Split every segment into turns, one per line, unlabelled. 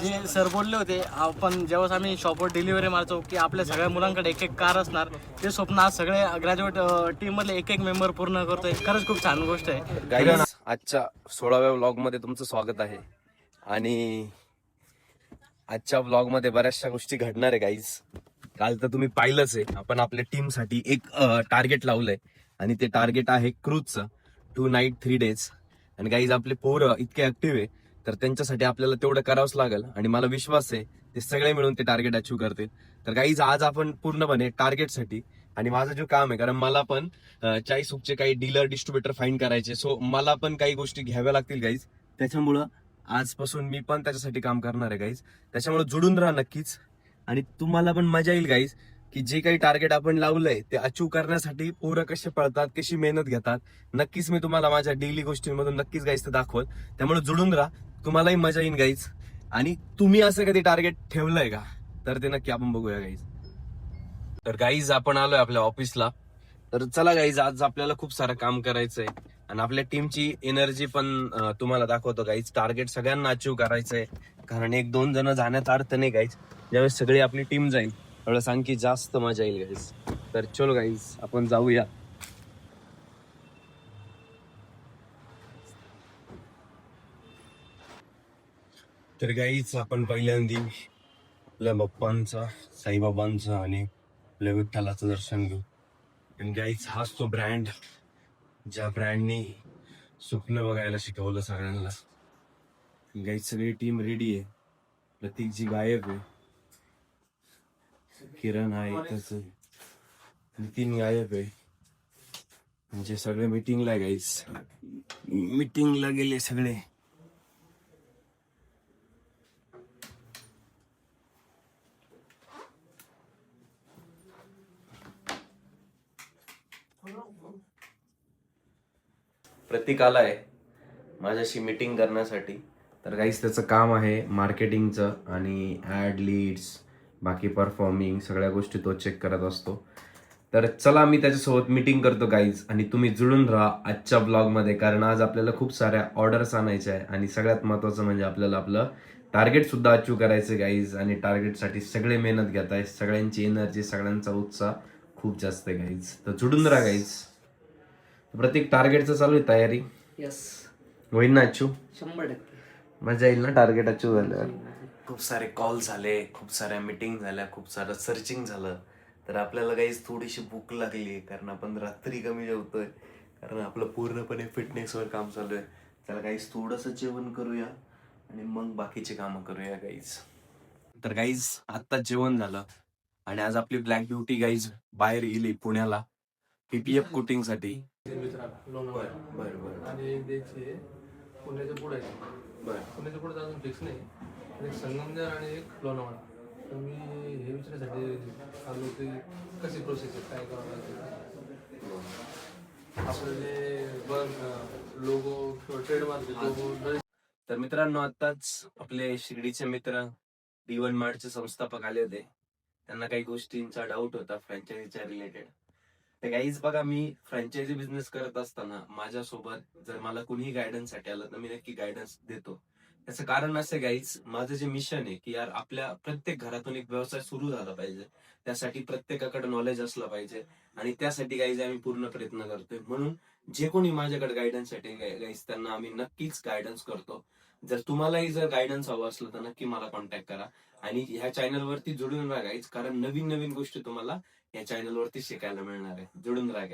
जे सर बोलले होते आपण जेव्हा आम्ही शॉपवर डिलिव्हरी मारतो की आपल्या सगळ्या मुलांकडे एक एक कार असणार. ते स्वप्न आज सगळे ग्रॅज्युएट टीम मधले एक एक मेंबर पूर्ण करतोय. खरंच खूप छान गोष्ट आहे.
गाईज आजच्या सोळाव्या व्लॉगमध्ये तुमचं स्वागत आहे. आणि आजच्या व्लॉगमध्ये बऱ्याचशा गोष्टी घडणार आहे गाईज काल तर तुम्ही पाहिलंच आहे. आपण आपल्या टीमसाठी एक टार्गेट लावलंय. आणि ते टार्गेट आहे क्रूजचं टू नाईट थ्री डेज आणि गाईज आपले पोरं इतके ऍक्टिव्ह आहे. तर त्यांच्यासाठी आपल्याला तेवढं करावंच लागेल. आणि मला विश्वास आहे ते सगळे मिळून ते टार्गेट अचीव करतील. तर गाईज आज आपण पूर्णपणे टार्गेटसाठी आणि माझं जे काम आहे कारण मला पण चाळीस हुकचे काही डीलर डिस्ट्रीब्युटर फाईन करायचे. सो मला पण काही गोष्टी घ्याव्या लागतील गाईज त्याच्यामुळं आजपासून मी पण त्याच्यासाठी काम करणार आहे गाईज त्याच्यामुळे जुडून राहा नक्कीच. आणि तुम्हाला पण मजा येईल गाईज की जे काही टार्गेट आपण लावलंय ते अचीव करण्यासाठी पोरं कसे पळतात कशी मेहनत घेतात नक्कीच मी तुम्हाला माझ्या डेली गोष्टींमधून नक्कीच गाईज ते दाखवत त्यामुळे जुडून राहा. तुम्हालाही मजा येईल गाईज आणि तुम्ही असं कधी टार्गेट ठेवलंय का? तर ते नक्की आपण बघूया गाईज तर गाईज आपण आलोय आपल्या ऑफिसला तर चला गाईज आज आपल्याला खूप सारं काम करायचंय. आणि आपल्या टीमची एनर्जी पण तुम्हाला दाखवतो गाईज टार्गेट सगळ्यांना अचीव करायचंय. कारण एक दोन जण जाण्याचा अर्थ नाही गाईज ज्यावेळेस सगळी आपली टीम जाईल त्यावेळेस आणखी जास्त मजा येईल गाईज तर चलो गाईज आपण जाऊया. तर गाईच आपण पहिल्यांदा आपल्या बाप्पांचा साईबाबांचं आणि आपल्या विठ्ठलाचं दर्शन घेऊ. आणि गाईच हाच तो ब्रँड ज्या ब्रँडने स्वप्न बघायला शिकवलं सगळ्यांना. गाईच सगळी टीम रेडी आहे. प्रतीक जी गायब आहे. किरण आहे. इथंच नितीन गायब आहे. म्हणजे सगळे मिटिंगला गाईच गाईस. मिटिंगला गेले सगळे. प्रतीक आलाय माझ्याशी मीटिंग करण्यासाठी. तर काहीच त्याचं काम आहे मार्केटिंगचं आणि ॲड लीड्स बाकी परफॉर्मिंग सगळ्या गोष्टी तो चेक करत असतो. तर चला मी त्याच्यासोबत मीटिंग करतो गाईज आणि तुम्ही जुळून राहा आजच्या ब्लॉगमध्ये कारण आज आपल्याला खूप साऱ्या ऑर्डर्स आणायच्या आहे आणि सगळ्यात महत्त्वाचं म्हणजे आपल्याला आपलं टार्गेट सुद्धा अचीव करायचं गाईज आणि टार्गेटसाठी सगळे मेहनत घेत आहे सगळ्यांची एनर्जी सगळ्यांचा उत्साह. खूप जास्त आहे गाईज तर जुडून राहा गाईज प्रत्येक टार्गेटचं चालू आहे तयारी.
यस
होईल ना अचीव
शंभर टक्के.
मजा येईल ना टार्गेट अचीव झाल्यावर? खूप सारे कॉल झाले खूप साऱ्या मीटिंग झाल्या खूप सारं सर्चिंग झालं. तर आपल्याला काही थोडीशी भूक लागली कारण आपण रात्री कमी जेवतोय. कारण आपलं पूर्णपणे फिटनेसवर काम चालू आहे. त्याला काहीच थोडंसं जेवण करूया आणि मग बाकीचे कामं करूया गाईज तर गाईज आत्ता जेवण झालं. आणि आज आपली ब्लॅक ब्युटी गाईज बाहेर गेली पुण्याला. पीपीएफ कुटिंगसाठी.
आणि पुण्याच्या पुढे पुण्याच्या पुढे अजून फिक्स नाही. आणि एक संगमनेर आणि एक लोणावळा. तर मी हे विचारण्यासाठी आलो की कशी प्रोसेस आहे काय करावं लागतं आपलं जे बघ लोगो किंवा ट्रेडमार्क लोगो
तर मित्रांनो आताच आपले शिर्डीचे मित्र डी वन मार्टचे संस्थापक आले होते. त्यांना काही गोष्टींचा डाऊट होता फ्रँचायझीच्या रिलेटेड तर काहीच बघा मी फ्रँचायझी बिझनेस करत असताना माझ्यासोबत जर मला कुणीही गायडन्ससाठी आलं तर मी नक्की गायडन्स देतो. त्याचं कारण असं गाईज माझं जे मिशन आहे की यार आपल्या प्रत्येक घरातून एक व्यवसाय सुरू झाला पाहिजे. त्यासाठी प्रत्येकाकडे नॉलेज असलं पाहिजे आणि त्यासाठी गाईज आम्ही पूर्ण प्रयत्न करतोय. म्हणून जे कोणी माझ्याकडे गायडन्ससाठी गाईज त्यांना आम्ही नक्कीच गायडन्स करतो. जर तुम्हालाही जर गायडन्स हवं असलं तर नक्की मला कॉन्टॅक्ट करा. आणि ह्या चॅनल वरती जोडून कारण नवीन नवीन गोष्टी तुम्हाला या चॅनल वरती शिकायला मिळणार आहे. जुडून राहा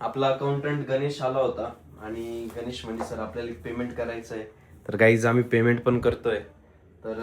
आपला अकाउंटंट गणेश आला होता आणि गणेश म्हणजे सर आपल्याला पेमेंट करायचं आहे. तर गाईज आम्ही पेमेंट पण करतोय. तर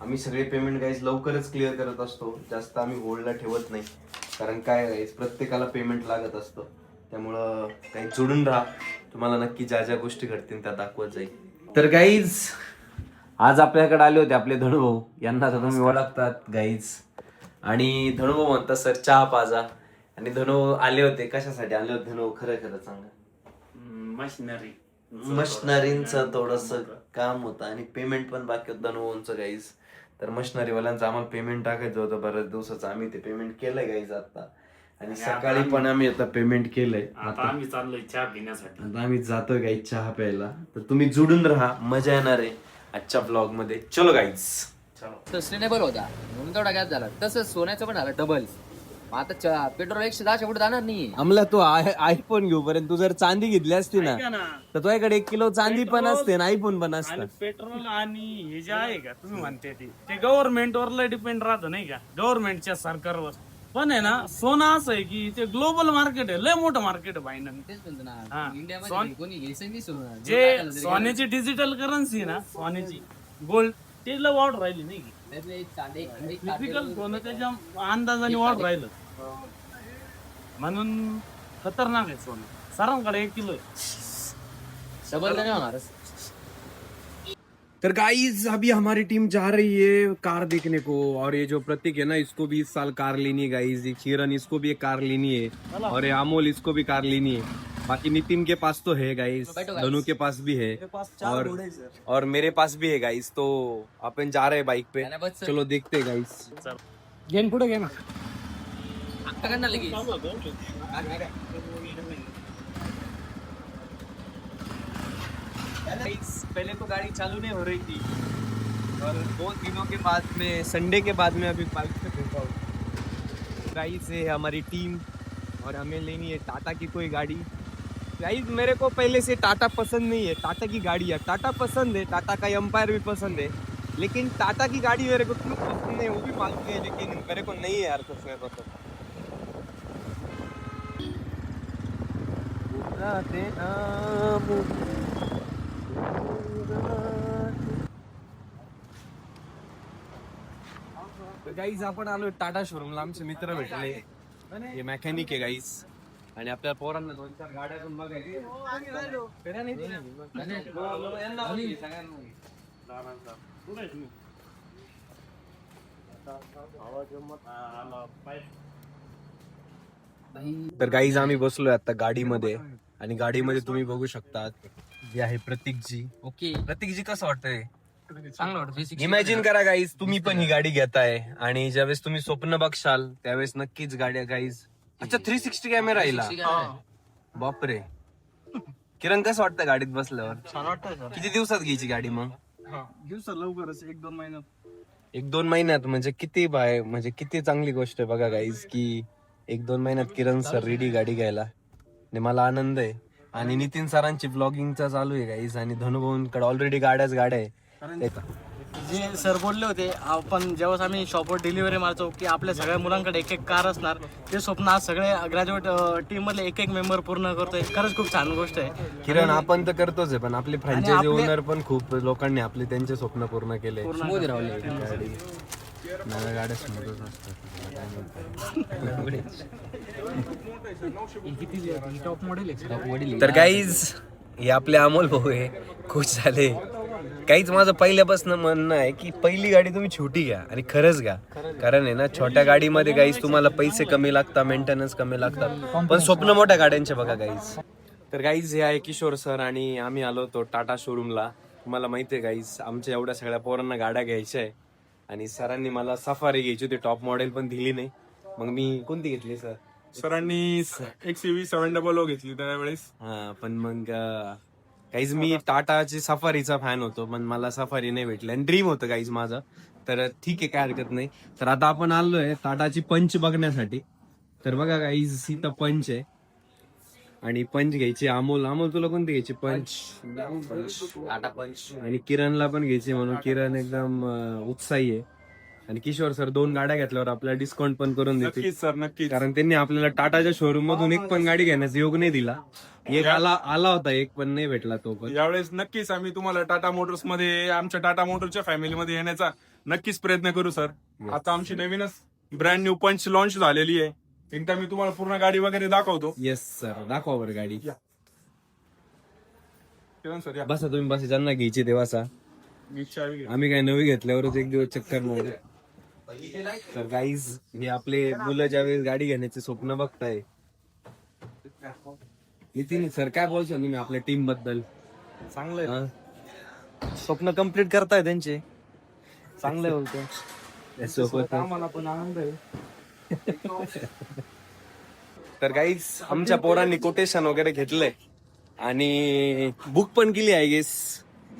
आम्ही सगळे पेमेंट गाईज लवकरच क्लिअर करत असतो. जास्त आम्ही होल्डला ठेवत नाही. कारण काय गाईज प्रत्येकाला पेमेंट लागत असतं. त्यामुळं काही जोडून राहा. तुम्हाला नक्की ज्या ज्या गोष्टी घडतील त्या दाखवत जाईल. तर गाईज आज आपल्याकडे आले होते आपले धनुभाऊ यांना तर तुम्ही ओळखतात गाईज आणि धनुभाऊ म्हणतात सर चहा पाजा. आणि धनुभाऊ आले होते. कशासाठी आले होते धनुभाऊ खरं खरं सांगा.
मशिनरी.
मशनरींचं थोडस काम होतं. आणि पेमेंट पण बाकी होतं धनुभाऊंचं गाईज तर मशनरी वाल्यांचं आम्हाला पेमेंट टाकायचं होतं बऱ्याच दिवसाचं. आम्ही ते पेमेंट केलंय गाईज आता. आणि सकाळी पण आम्ही आता पेमेंट केलंय.
आता आम्ही चाललोय चहा पिण्यासाठी.
आता आम्ही जातोय काही चहा प्यायला. तर तुम्ही जुडून राहा मजा येणार आहे आजच्या ब्लॉगमध्ये चलो. गाईज
सस्टेनेबल होता. म्हणून तेवढा गॅप झाला. तसंच सोन्याचं पण झालं डबल आता च- पेट्रोल एकशे दहाच्या पुढे जाणार नाही
आमला तू आयफोन घेऊ पर्यंत. तू जर चांदी घेतली असती ना तर तुझ्याकडे एक किलो चांदी पण असते आणि आयफोन पण असतं.
आणि पेट्रोल आणि हे जे आहे का तुम्ही म्हणते ते. ते गव्हर्नमेंट वर डिपेंड राहतं नाही का? गव्हर्नमेंटच्या सरकारवर. पण आहे ना सोनं असं आहे की ते ग्लोबल मार्केट आहे लय मोठं मार्केट आहे भाईनं
तेच म्हणतो ना
हा.
इंडियामध्ये
सोन-
कोणी घ्यायचं नाही सोनं.
जे सोन्याची डिजिटल करन्सी ना सोन्याची गोल्ड ते लय वाढ राहिली नाही की.
त्यातलं एक चांदी- एक- एक
फिजिकल सोनं त्याच्या अंदाजाने वाढ राहिलं म्हणून खतरनाक आहे सोनं. सरांकडे एक किलो आहे.
डबल नाही होणार.
तर गाइस अभी हमारी टीम जा रही है कार देखने को और ये जो प्रतीक है ना इसको भी इस साल कार लेनी है गाइस ये किरण इसको भी एक कार लेनी है और ये अमोल इसको भी कार लेनी है। बाकी नितिन के पास तो है गाइस दोनों के पास भी है और और मेरे पास भी है गाइस तो अपन जा रहे हैं बाइक पे. चलो देखते हैं गाइस
घेन पुढे घे
पहले तो गाड़ी चालू नहीं हो रही थी। और दो दिनों के बाद में संडे के बाद में अभी बाइक पे घूमा हूँ। गाइस है हमारी टीम और हमें लेनी है टाटा की कोई गाड़ी। गाइस मेरे को पहले से टाटा पसंद नहीं है। टाटा की गाड़ी है टाटा पसंद है। टाटा का एम्पायर भी पसंद है। लेकिन टाटा की गाड़ी मेरे को क्यों पसंद है, वो भी मालूम है, लेकिन मेरे को नहीं है यार कुछ में पसंद राते नाम गाईज आपण आलो टाटा शोरूमला आमचे मित्र भेटले. हे मेकॅनिक आहे गाईज आणि आपल्या पोरांना दोन चार गाड्या पण तर गाईज आम्ही बसलोय आता गाडीमध्ये. आणि गाडीमध्ये तुम्ही बघू शकता जे आहे प्रतीकजी
ओके.
प्रतीकजी कसं वाटतंय?
चांगलं वाटतं.
इमॅजिन करा गाईज तुम्ही पण ही गाडी घेताय आणि ज्यावेळेस तुम्ही स्वप्न बघशाल त्यावेळेस नक्कीच गाड्या गाईज अच्छा थ्री सिक्स्टी कॅमेरा येईल बापरे. किरण कसं वाटतं गाडीत बसल्यावर?
छान वाटतंय सर.
किती दिवसात घ्यायची गाडी मग?
घेऊ सर लवकरच एक दोन महिन्यात.
एक दोन महिन्यात? म्हणजे किती बाय म्हणजे किती चांगली गोष्ट आहे बघा गाईज की एक दोन महिन्यात किरण सर रेडी गाडी घ्यायला. आणि मला आनंद आहे. आणि नितीन सरांची ब्लॉगिंगचा चालू आहे गाईज आणि धनुभाऊंकडे ऑलरेडी गाड्याच गाड्या आहे
जे सर बोलले होते आपण जेव्हा आम्ही शॉपवर डिलिव्हरी मारतो की आपल्या सगळ्या मुलांकडे एक एक कार असणार. ते स्वप्न आज सगळे ग्रॅज्युएट टीम मधले एक एक मेंबर पूर्ण करतोय. खरंच खूप छान गोष्ट आहे.
किरण आपण तर करतोच आहे पण आपले फ्रँचायझी ओनर पण खूप लोकांनी आपले त्यांचे स्वप्न पूर्ण केले. नव्या गाड्या समोरच असतात.
टॉप मॉडेल
तर काहीच हे आपले अमोल भाऊ आहे खुश झाले. काहीच माझं पहिल्यापासून म्हणणं आहे की पहिली गाडी तुम्ही छोटी घ्या आणि खरंच घ्या. कारण आहे ना छोट्या गाडीमध्ये गाईज तुम्हाला पैसे कमी लागतात मेंटेनन्स कमी लागतात. पण स्वप्न मोठ्या गाड्यांचे बघा गाईज तर गाईज हे आहे किशोर सर आणि आम्ही आलो होतो टाटा शोरूमला तुम्हाला माहिती आहे गाईज आमच्या एवढ्या सगळ्या पोरांना गाड्या घ्यायच्या आहे. आणि सरांनी मला सफारी घ्यायची होती. टॉप मॉडेल पण दिली नाही. मग मी कोणती घेतली सर?
सरांनी एक C V seven double O घेतली त्यावेळेस.
हा पण मग अं, काहीच मी टाटाची सफारीचा फॅन होतो पण मला सफारी नाही भेटली. आणि ड्रीम होतं काहीच माझं. तर ठीक आहे काय हरकत नाही. तर आता आपण आलोय टाटाची पंच बघण्यासाठी. तर बघा काहीच इथं पंच आहे. आणि पंच घ्यायची अमोल अमोल तुला कोणती घ्यायची? पंच.
टाटा पंच.
आणि किरणला पण घ्यायची म्हणून. किरण एकदम अं, उत्साही आहे. आणि किशोर सर दोन गाड्या घेतल्यावर आपल्याला डिस्काउंट पण करून देतील.
नक्कीच सर नक्कीच.
कारण त्यांनी आपल्याला टाटाच्या शोरूम मधून एक पण गाडी घेण्याचा योग नाही दिला. एक आला आला होता एक पण नाही भेटला तो पण.
यावेळेस नक्कीच आम्ही तुम्हाला टाटा मोटर्समध्ये आमच्या टाटा मोटरच्या फॅमिलीमध्ये येण्याचा नक्कीच प्रयत्न करू सर. आता आमची नवीनच ब्रँड न्यू पंच लॉन्च झालेली आहे. एकदा मी तुम्हाला पूर्ण गाडी वगैरे दाखवतो.
येस सर दाखवा बरं गाडी.
किरण सर या.
बसा तुम्ही बसा. ज्यांना घ्यायची
मी चावी घेतो.
आम्ही काय नवी घेतल्यावरच एक दिवस चक्कर मारू. तर गाईज हे आपले मुलं ज्यावेळेस गाडी घेण्याचे स्वप्न बघताय. नितीन सर काय बोलशाल तुम्ही आपल्या टीमबद्दल?
चांगलं स्वप्न कंप्लीट करताय त्यांचे. चांगलं बोलतोय.
आम्हाला पण आनंद आहे.
तर गाईज आमच्या पोरांनी कोटेशन वगैरे घेतलंय. आणि बुक पण केली आहे गेस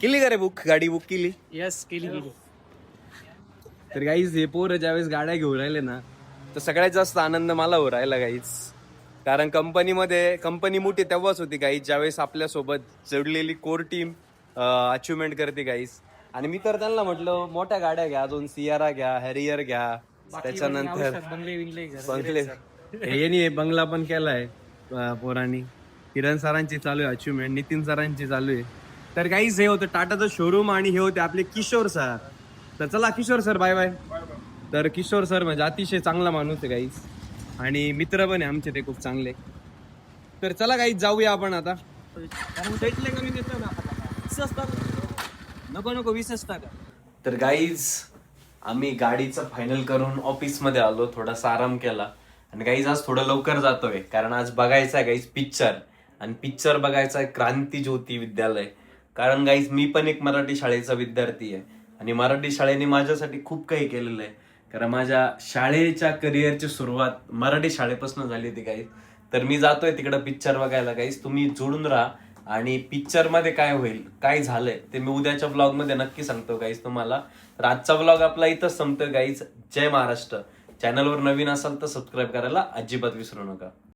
केली का रे बुक गाडी बुक केली?
यस केली केली.
तर गाईज हे पोरं ज्यावेळेस गाड्या घेऊन राहिले ना तर सगळ्यात जास्त आनंद मला हो राहिला गाईज कारण कंपनीमध्ये कंपनी मोठी तेव्हाच होती गाईज ज्यावेळेस आपल्यासोबत जोडलेली कोर टीम अचिव्हमेंट करते गाईज आणि मी तर त्यांना म्हटलं मोठ्या गाड्या घ्या दोन सियारा घ्या हॅरियर घ्या. त्याच्यानंतर
बंगले बिंगले
बंगले. हे बंगला पण केलाय पोरांनी. किरण सरांची चालू आहे अचिव्हमेंट नितीन सरांची चालू आहे. तर काहीच हे होतं टाटाचं शोरूम आणि हे होते आपले किशोर सर. तर चला किशोर सर बाय बाय तर किशोर सर म्हणजे अतिशय चांगला माणूस आहे काहीच आणि मित्र पण आहे आमचे ते खूप चांगले. तर चला काही जाऊया आपण आता. नको नको विशेष टाका. तर गाईज आम्ही गाडीचं फायनल करून ऑफिसमध्ये आलो थोडासा आराम केला. आणि गाईज आज थोडं लवकर जातोय कारण आज बघायचं आहे गाईज पिक्चर आणि पिक्चर बघायचा आहे क्रांती ज्योती विद्यालय. कारण गाईज मी पण एक मराठी शाळेचा विद्यार्थी आहे. आणि मराठी शाळेने माझ्यासाठी खूप काही केलेलं आहे. कारण माझ्या शाळेच्या करिअरची सुरुवात मराठी शाळेपासून झाली होती गाईज तर मी जातोय तिकडं पिक्चर बघायला गाईज तुम्ही जोडून राहा. आणि पिक्चरमध्ये काय होईल काय झालंय ते मी उद्याच्या व्लॉगमध्ये नक्की सांगतो गाईज तुम्हाला. तर आजचा ब्लॉग आपला इथंच संपतोय गाईज जय महाराष्ट्र. चॅनलवर नवीन असाल तर सबस्क्राईब करायला अजिबात विसरू नका.